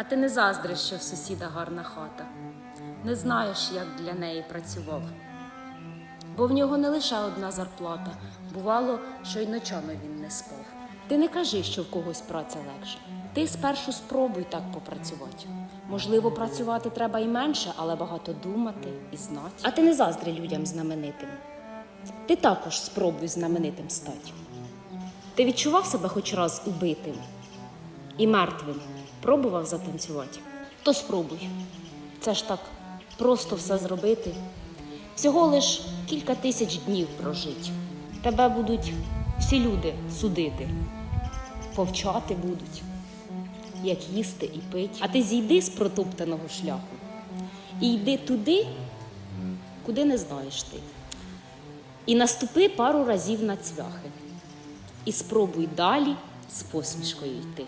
А ти не заздриш, що в сусіда гарна хата. Не знаєш, як для неї працював. Бо в нього не лише одна зарплата, бувало, що й ночами він не спав. Ти не кажи, що в когось праця легше. Ти спершу спробуй так попрацювати. Можливо, працювати треба і менше, але багато думати і знати. А ти не заздри людям знаменитим. Ти також спробуй знаменитим стати. Ти відчував себе хоч раз убитим і мертвим, пробував затанцювати? То спробуй. Це ж так просто все зробити. Всього лиш кілька тисяч днів прожить. Тебе будуть всі люди судити, повчати будуть, як їсти і пить. А ти зійди з протоптаного шляху і йди туди, куди не знаєш ти. І наступи пару разів на цвяхи. І спробуй далі з посмішкою йти.